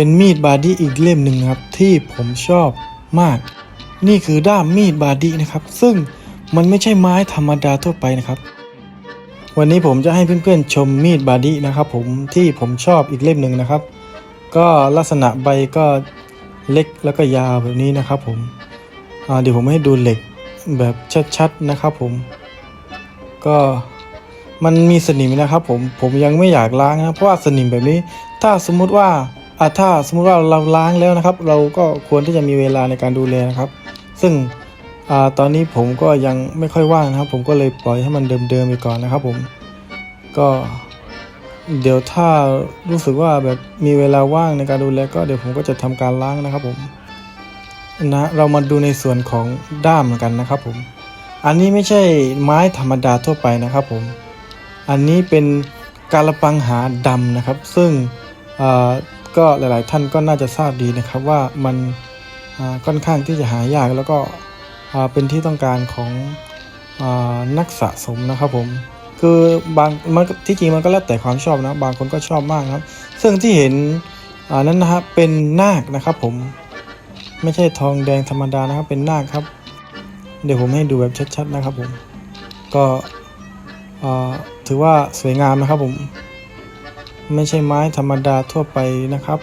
เป็นมีดบาดี้อีกเล่มหนึ่งครับที่ผมชอบมาก นี่คือด้ามมีดบาดี้นะครับ ซึ่งมันไม่ใช่ไม้ธรรมดาทั่วไปนะครับ วันนี้ผมจะให้เพื่อนๆชมมีดบาดี้นะครับ ผมที่ผมชอบอีกเล่มหนึ่งนะครับ ก็ลักษณะใบก็เล็กแล้วก็ยาวแบบนี้นะครับผมเดี๋ยวผมให้ดูเหล็กแบบชัดๆนะครับ ผม ก็มันมีสนิมนะครับ ผมผมยังไม่อยากล้างนะเพราะว่าสนิมแบบนี้ ถ้าสมมุติว่า อ่าถ้าสมมุติว่าเราล้างแล้วนะครับ เราก็ควรที่จะมีเวลาในการดูแลนะครับ ซึ่งอตอนนี้ผมก็ยังไม่ค่อยว่างนะครับ ผมก็เลยปล่อยให้มันเดิมๆไปก่อนนะครับ ผมก็เดี๋ยวถ้ารู้สึกว่าแบบมีเวลาว่างในการดูแลก็เดี๋ยวผมก็จะทำการล้างนะครับผมนะเรามาดูในส่วนของด้ามกันนะครับผม อันนี้ไม่ใช่ไม้ธรรมดาทั่วไปนะครับผม อันนี้เป็นการปังหาดำนะครับ ซึ่งอ่อ ก็หลาย ๆ ท่านก็น่าจะทราบดีนะครับว่ามันค่อนข้างที่จะหายากแล้วก็เป็นที่ต้องการของอนักสะสมนะครับผมคือบางมันที่จริงมันก็แล้วแต่ความชอบนะบางคนก็ชอบมากครับ ซึ่งที่เห็นนั้นนะครับเป็นนาคนะครับผมไม่ใช่ทองแดงธรรมดานะครับเป็นนาคครับ เดี๋ยวผมให้ดูแบบชัด ๆ นะครับผมก็ถือว่าสวยงามนะครับผม ไม่ใช่ไม้ธรรมดาทั่วไปนะครับ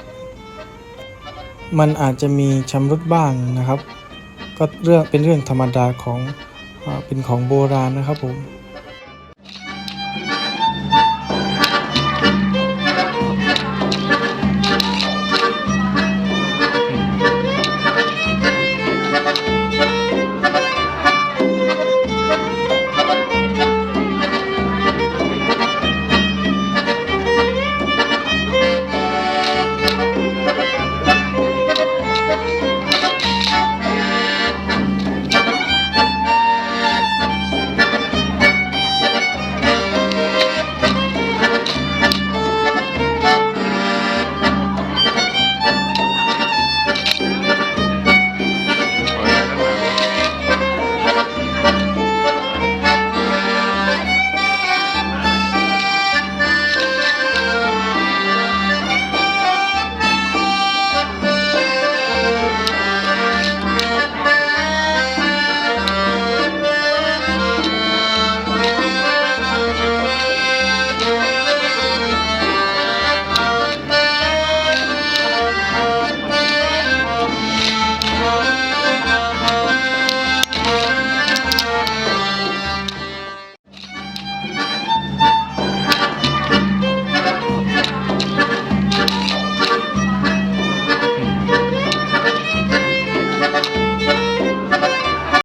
มันอาจจะมีชำรุดบ้างนะครับ ก็เรื่องเป็นเรื่องธรรมดาของเป็นของโบราณนะครับผม